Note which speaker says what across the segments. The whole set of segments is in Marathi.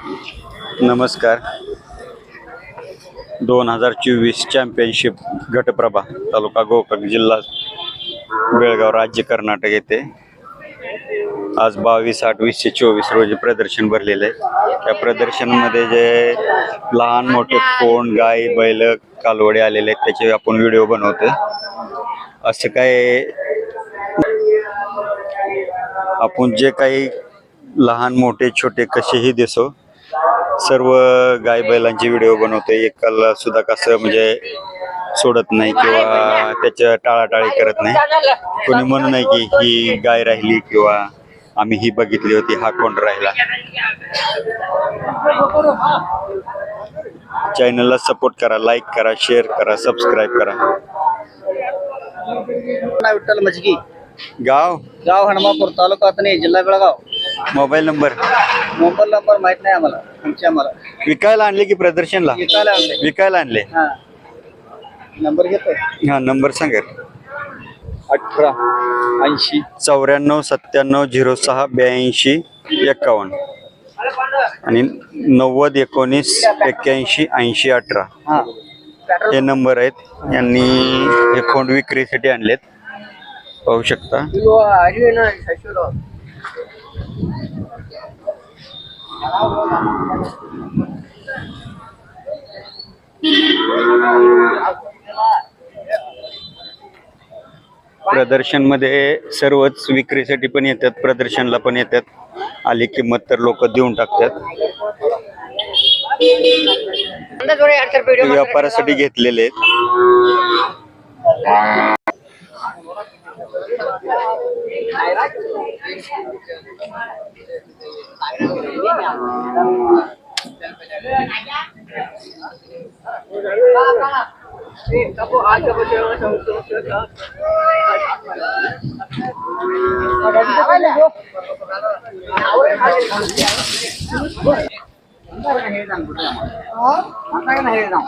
Speaker 1: नमस्कार. दोन हजार चोवीस चॅम्पियनशिप गटप्रभा तालुका गोकक जिल्हा बेळगाव राज्य कर्नाटक येथे आज बावीस आठ वीसशे चोवीस रोजी प्रदर्शन भरलेलं आहे. त्या प्रदर्शनमध्ये जे लहान मोठे कोण गाय बैल कालवडे आलेले आहेत त्याचे आपण व्हिडिओ बनवतो. असं काय आपण जे काही लहान मोठे छोटे कसेही दिसो सर्व गाय बैलांचे व्हिडिओ बनवते. एकाला सुद्धा कसं म्हणजे सोडत नाही किंवा त्याच्या टाळाटाळी करत नाही. कोणी म्हणू नाही की ही गाय राहिली किंवा आम्ही ही बघितली होती हा कोण राहिला. चॅनलला सपोर्ट करा लाईक करा शेअर करा सबस्क्राईब करा.
Speaker 2: विठ्ठल मजगी.
Speaker 1: गाव?
Speaker 2: गाव हणमापूर तालुका अतनी जिल्हा Belgaum.
Speaker 1: Mobile number?
Speaker 2: Mobile number माहीत नाही आम्हाला आमची आम्हाला.
Speaker 1: विकायला आणले की प्रदर्शनला?
Speaker 2: विकायला आणले.
Speaker 1: विकायला आणले.
Speaker 2: हा. नंबर घेतो
Speaker 1: हा नंबर सांगा
Speaker 2: अठरा ऐंशी.
Speaker 1: चौऱ्याण्णव सत्त्याण्णव झिरो सहा ब्याऐंशी एक्कावन्न आणि नव्वद एकोणीस एक्क्याऐंशी ऐंशी अठरा.
Speaker 2: हा.
Speaker 1: हे नंबर आहेत. यांनी हे फोन विक्रीसाठी आणलेत. पाहू शकता. प्रदर्शनमध्ये सर्वच विक्रीसाठी पण येतात प्रदर्शनला पण येतात. आली किंमत तर लोक देऊन टाकतात. व्यापारासाठी घेतलेले आहेत.
Speaker 2: Ờ, direct tại
Speaker 1: đâu mình biết nhầm
Speaker 2: Kamu ada berjalan sama sama sama. Ada
Speaker 1: apa
Speaker 2: ni? Awal
Speaker 1: hari. Apa yang
Speaker 2: hilang? Oh, apa yang?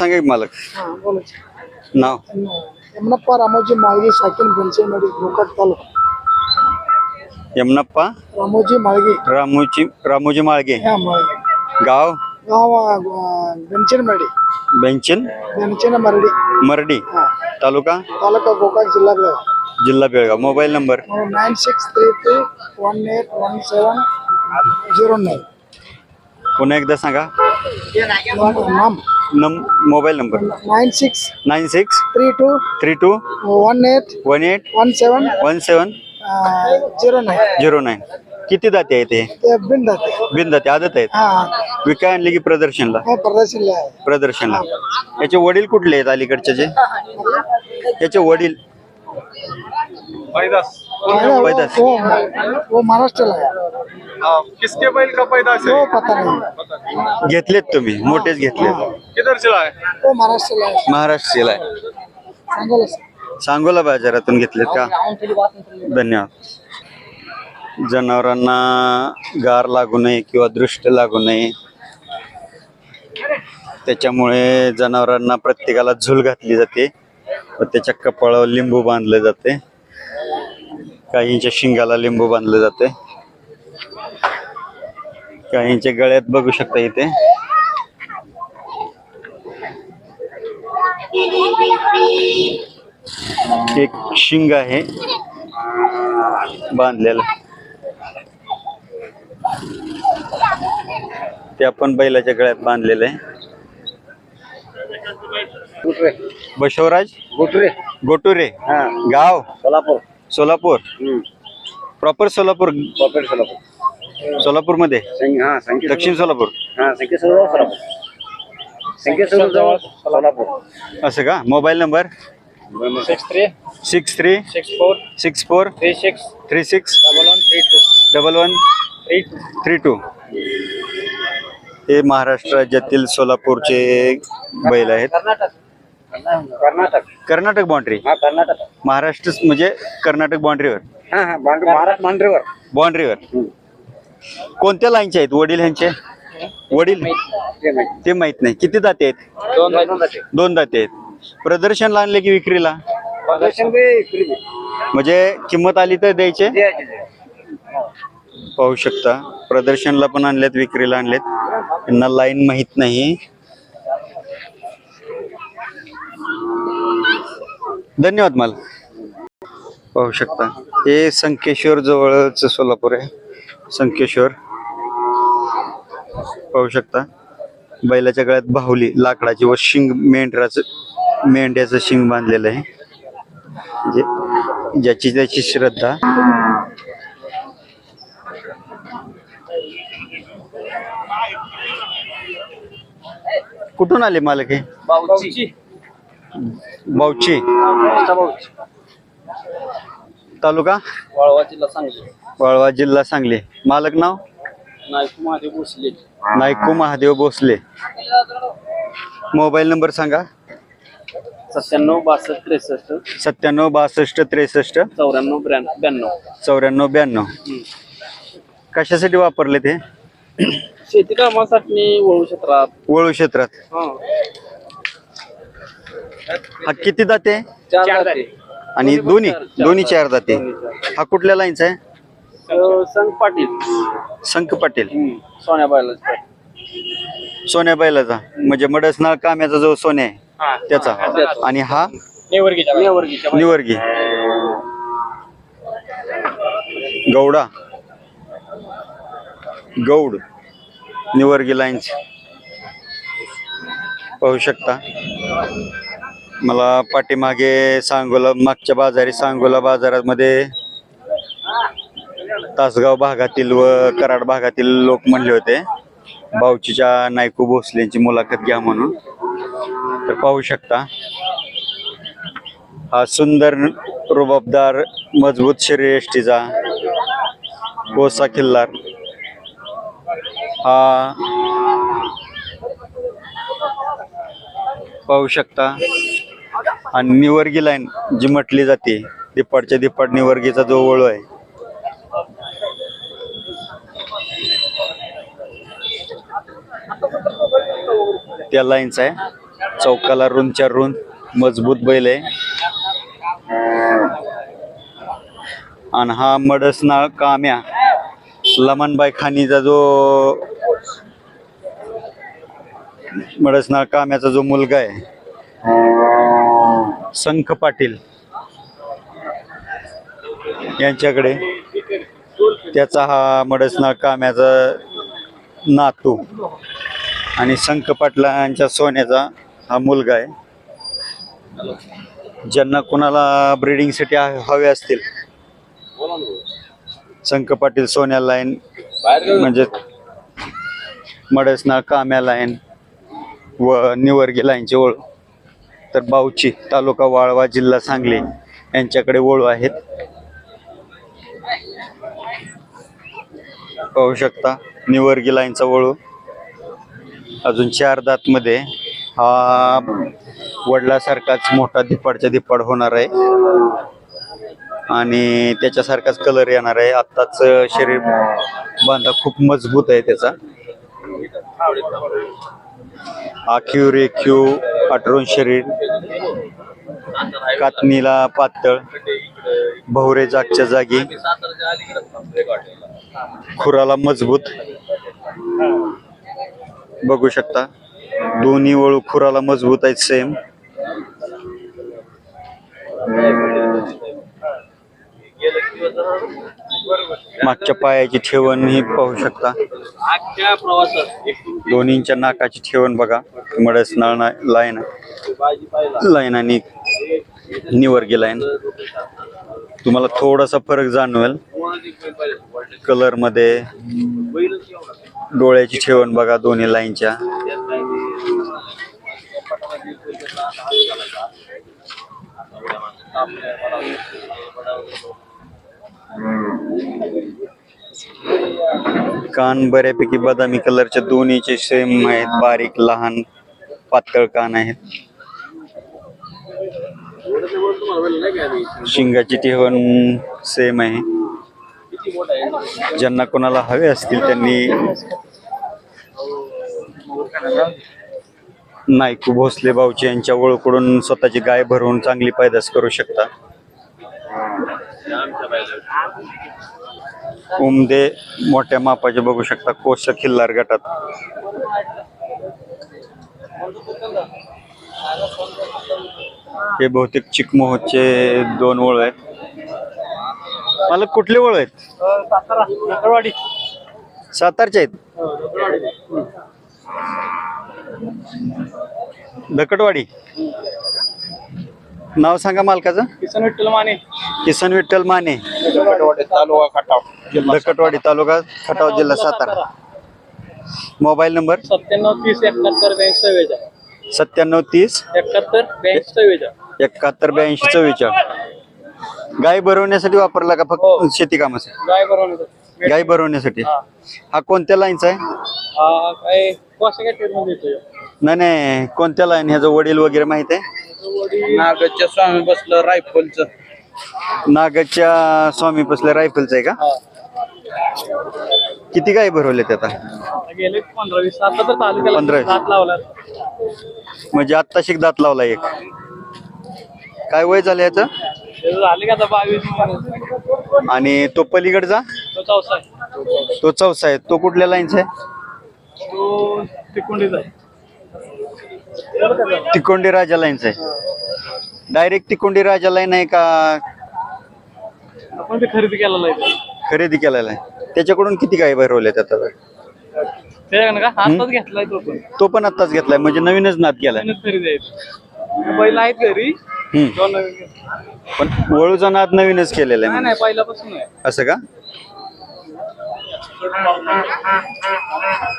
Speaker 1: ಹಂಗಾಗಿ ಮಾಲಕ್. ನಾವು.
Speaker 2: ಯಮನಪ್ಪ ರಾಮೋಜಿ ಮಾಳ್ಗಿ ಸಾಕಿನ ಬೆನ್ಸೇನಡಿ ಗೋಕಟ್ ತಾಲೂಕು.
Speaker 1: ಯಮನಪ್ಪ
Speaker 2: ರಾಮೋಜಿ ಮಾಳ್ಗಿ.
Speaker 1: ರಾಮೋಜಿ ರಾಮೋಜಿ ಮಾಳ್ಗಿ.
Speaker 2: ಹಾ
Speaker 1: गाव?
Speaker 2: गाव बेंचनमडी
Speaker 1: बेंचन
Speaker 2: बेंचन मरडी.
Speaker 1: मरडी.
Speaker 2: हा.
Speaker 1: तालुका?
Speaker 2: तालुका गोकाक जिल्हा बेळगाव.
Speaker 1: जिल्हा Belgaum. Mobile number?
Speaker 2: Nine six three two one eight one seven zero nine.
Speaker 1: पुन्हा एकदा सांगा.
Speaker 2: नम.
Speaker 1: Mobile number?
Speaker 2: Nine six
Speaker 1: nine six
Speaker 2: three two
Speaker 1: three two
Speaker 2: one eight
Speaker 1: one eight
Speaker 2: one seven
Speaker 1: one seven
Speaker 2: zero nine.
Speaker 1: Zero nine. किती दाते आहेत हे?
Speaker 2: ते बिंद आहे
Speaker 1: बिन दाते आदत आहेत?
Speaker 2: हा.
Speaker 1: विकाय आणले की प्रदर्शनला?
Speaker 2: हा प्रदर्शनला आहे.
Speaker 1: प्रदर्शनला. याचे वडील कुठले आहेत अलीकडचे जे? याचे वडील?
Speaker 3: पैदास.
Speaker 1: पैदास.
Speaker 2: वो वो महाराष्ट्राला आहे.
Speaker 3: हाँ, किसके बैल का पैदास है
Speaker 2: वो पता नाही
Speaker 1: घेतलेत तुम्ही मोठेच घेतलेत.
Speaker 3: किधर चला है
Speaker 2: वो महाराष्ट्राला आहे.
Speaker 1: महाराष्ट्रीला आहे.
Speaker 2: सांगायला.
Speaker 1: सांगोला बाजारातून घेतलेत का? धन्यवाद. जनावरांना गार लागू नये किंवा दृष्ट लागू नये. त्याच्यामुळे जनावरांना प्रत्येकाला झूल घातली जाते व त्याच्या कपाळावर लिंबू बांधले जाते. काहींच्या शिंगाला लिंबू बांधले जाते. काहींच्या गळ्यात बघू शकता इथे. एक शिंग आहे बांधलेलं. ते आपण बैलाच्या गळ्यात बांधलेलं आहे.
Speaker 2: गुटरे
Speaker 1: बशवराज
Speaker 2: गुटरे
Speaker 1: गोटुरे.
Speaker 2: हा.
Speaker 1: गाव?
Speaker 2: सोलापूर.
Speaker 1: सोलापूर. प्रॉपर सोलापूर.
Speaker 2: कॉपेट सोलापूर. सोलापूरमध्ये हा
Speaker 1: दक्षिण सोलापूर.
Speaker 2: हा सोलापूर.
Speaker 1: असं का? Mobile number?
Speaker 2: Six three
Speaker 1: six three
Speaker 2: six four
Speaker 1: six four
Speaker 2: three six
Speaker 1: three six
Speaker 2: double one three two
Speaker 1: double one
Speaker 2: three two.
Speaker 1: हे महाराष्ट्र राज्यातील सोलापूरचे बैल आहेत.
Speaker 2: कर्नाटक. कर्नाटक
Speaker 1: कर्नाटक बाउंड्री
Speaker 2: कर्नाटक.
Speaker 1: महाराष्ट्र म्हणजे कर्नाटक बाउंड्रीवर
Speaker 2: हा हा महाराष्ट्र मांढरीवर
Speaker 1: बाउंड्रीवर कोणत्या लाईनचे आहेत? वडील ह्यांचे? वडील? ते माहीत नाही. किती दाते आहेत?
Speaker 2: दोन
Speaker 1: दोन दाते. आहेत. प्रदर्शनला आणले की विक्रीला?
Speaker 2: प्रदर्शन बी
Speaker 1: म्हणजे किंमत आली तर द्यायचे. पाहू शकता. प्रदर्शनला पण आणलेत विक्रीला आणलेत. यांना लाईन माहीत नाही. धन्यवाद मला. पाहू शकता. हे संकेश्वर जवळच सोलापूर आहे. संकेश्वर. पाहू शकता. बैलाच्या गळ्यात बाहुली लाकडाची व शिंग मेंढराचं मेंढ्याचं शिंग बांधलेलं आहे. म्हणजे ज्याची त्याची श्रद्धा. कुठून आले मालक हे? बाऊची. तालुका?
Speaker 2: वाळवा जिल्हा सांगली.
Speaker 1: वाळवा जिल्हा सांगली. मालक नाव?
Speaker 2: नायक महादेव भोसले.
Speaker 1: नायकू महादेव भोसले. मोबाईल नंबर सांगा.
Speaker 2: सत्त्याण्णव बासष्ट त्रेसष्ट.
Speaker 1: सत्त्याण्णव बासष्ट त्रेसष्ट.
Speaker 2: चौऱ्याण्णव ब्याण्णव.
Speaker 1: चौऱ्याण्णव ब्याण्णव. कशासाठी वापरले ते
Speaker 2: शेती कामासाठी वळू क्षेत्रात.
Speaker 1: वळू क्षेत्रात. हा. किती
Speaker 2: चार जाती.
Speaker 1: आणि दोन्ही दोन्ही? चार.
Speaker 2: जाती.
Speaker 1: हा कुठल्या लाईनचा आहे.
Speaker 2: संघ पाटील.
Speaker 1: संक पाटील.
Speaker 2: सोन्या बायला
Speaker 1: सोन्या बैलाचा. म्हणजे मडसनाळ काम्याचा जो सोन्या आहे त्याचा. आणि हा?
Speaker 2: नेवर्गीच्या
Speaker 1: निवर्गी. गौडा. गौड. निवर्गी लाईन्स. पाहू शकता. मला पाठीमागे सांगोला मागच्या बाजारी सांगोला बाजारामध्ये तासगाव भागातील व कराड भागातील लोक म्हणले होते. बावचीच्या नायकू भोसलेंची मुलाखत घ्या म्हणून. तर पाहू शकता. हा सुंदर रुबाबदार मजबूत शरीर एष्टीचा कोसा किल्लार. हा. पाहू शकता. आणि निवर्गी लाईन जी म्हटली जाते दिपाडच्या दिपाड निवर्गीचा जो वळू आहे. त्या लाईनचा आहे. चौकाला रुंदच्या रुंद मजबूत बैल आहे. आणि हा मडसनाळ काम्या लमनबाई खानीचा जो मडसनाळ काम्याचा जो मुलगा आहे संख पाटील यांच्याकडे त्याचा हा मडसनाळ काम्याचा नातू आणि संख पाटलांच्या सोन्याचा हा मुलगा आहे. ज्यांना कोणाला ब्रिडिंगसाठी हवे असतील संख पाटील सोन्या लाईन म्हणजे मडसना काम्या लाईन व निवर्गी लाईनचे ओळ तर बाऊची तालुका वाळवा जिल्हा सांगली यांच्याकडे ओळू आहेत. पाहू शकता निवर्गी लाईनचा वळू अजून चार दात मध्ये हा वडिलासारखाच मोठा धिप्पाडच्या दिपाड होणार आहे. आणि त्याच्यासारखाच कलर येणार आहे. आत्ताच शरीर बांधा खूप मजबूत आहे त्याचा. आखीव रेखीव आठरून शरीर कातनीला पातळ भवरे जागच्या जागी खुराला मजबूत. बघू शकता दोन्ही वळू खुराला मजबूत आहेत सेम मागच्या पायाची ठेवण ही पाहू शकता. दोन्हींच्या नाकाची ठेवण बघा. मडस नळ लाईन लाईन आणि निवर्गी लाईन तुम्हाला थोडासा फरक जाणवेल. कलरमध्ये डोळ्याची ठेवण बघा दोन्ही लाईनच्या कान बऱ्यापैकी बदामी कलरच्या दोन्हीचे सेम आहेत. बारीक लहान पातळ कान आहेत. शिंगाची ठेवण सेम आहे. ज्यांना कोणाला हवे असतील त्यांनी नायकू भोसले भाऊचे यांच्या ओळखडून स्वतःची गाय भरवून चांगली पैदास करू शकता. उमदे मोठ्या मापाचे बघू शकता कोश खिल्लार गटात. हे बहुतेक चिकमोहचे दोन ओळ आहेत. मला कुठले ओळ आहेत? सातारचे आहेत. दकटवाडी नाव सांगा मालकाचं.
Speaker 3: किसन विठ्ठल माने.
Speaker 1: किसन विठ्ठल माने.
Speaker 3: तालुका खटाव
Speaker 1: दकटवाडी तालुका खटाव जिल्हा सातारा. Mobile number?
Speaker 3: सत्त्याण्णव तीस एकाहत्तर ब्याऐंशी चव्वेचाळीस.
Speaker 1: सत्त्याण्णव तीस?
Speaker 3: एकाहत्तर ब्याऐंशी चव्वेचाळीस.
Speaker 1: एकाहत्तर ब्याऐंशी चव्वेचाळीस. गाय भरवण्यासाठी वापरला का
Speaker 3: हो.
Speaker 1: फक्त शेती कामासाठी?
Speaker 3: गाय बरोबर
Speaker 1: गाय भरवण्यासाठी
Speaker 3: हा.
Speaker 1: हा कोणत्या लाईनचा आहे?
Speaker 3: हा काय
Speaker 1: नाही नाही कोणत्या लाईन? ह्याचं वडील वगैरे माहीत आहे?
Speaker 3: नागच्या स्वामी बसलं रायफलचं.
Speaker 1: नागच्या स्वामी पसल्या रायफलचं आहे का? किती गाय भरवले आता?
Speaker 3: गेले पंधरा वीस. आता तर
Speaker 1: पंधरा
Speaker 3: लावला
Speaker 1: म्हणजे आत्ता शिक दात लावला एक. काय वय झालं याचं?
Speaker 3: झाले का आता बावीस महिने.
Speaker 1: आणि तो पलीकडचा?
Speaker 3: तो चौसा आहे.
Speaker 1: तो चौसा आहे. तो कुठल्या लाईनचा आहे?
Speaker 3: तो तिकोंडीचा आहे.
Speaker 1: तिकोंडी राजा लाईनचा आहे. डायरेक्ट तिकोंडी राजा लाईन आहे का?
Speaker 3: आपण ते खरेदी केलेला आहे
Speaker 1: खरेदी केलेला आहे. त्याच्याकडून किती गाय भरवल्यात आता?
Speaker 3: त्याच्याकडनं का? आताच घेतलाय तो पण.
Speaker 1: तो पण आत्ताच घेतलाय म्हणजे नवीनच नाद केलाय.
Speaker 3: नवीनच खरेदी आहे. बैल आहेत घरी.
Speaker 1: हम्म.
Speaker 3: दोन नवीन घेतले.
Speaker 1: पण वळूचा नाद नवीनच केलेला आहे
Speaker 3: नाही
Speaker 1: म्हणजे.
Speaker 3: नाही पहिल्यापासून आहे.
Speaker 1: असं का?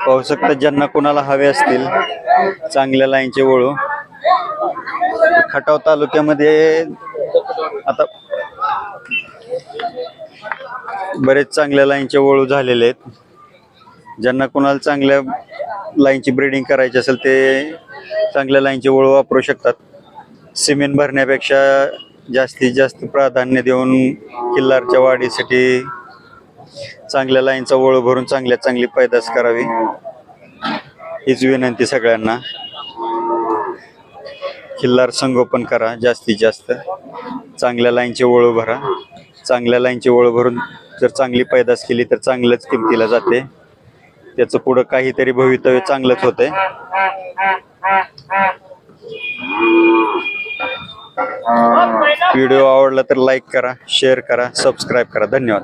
Speaker 1: पाहू शकता ज्यांना कोणाला हवे असतील चांगल्या लाईनचे वळू. खटाव तालुक्यामध्ये आता बरेच चांगल्या लाईनचे वळू झालेले आहेत. ज्यांना कोणाला चांगल्या लाईनची ब्रीडिंग करायची असेल ते चांगल्या लाईनचे वळू वापरू शकतात. सिमेंट भरण्यापेक्षा जास्तीत जास्त प्राधान्य देऊन किल्लारच्या वाढीसाठी चांगल्या लाईनचा वळू भरून चांगल्यात चांगली पैदास करावी. हीच विनंती सगळ्यांना. किल्लार संगोपन करा जास्तीत जास्त. चांगल्या लाईनचे वळू भरा. चांगल्या लाईनचे वळू भरून जर चांगली पैदास केली तर चांगलंच किमतीला जाते. त्याचं पुढं काहीतरी भवितव्य चांगलंच होतंय. व्हिडिओ आवडला तर लाईक करा शेअर करा सबस्क्राईब करा. धन्यवाद.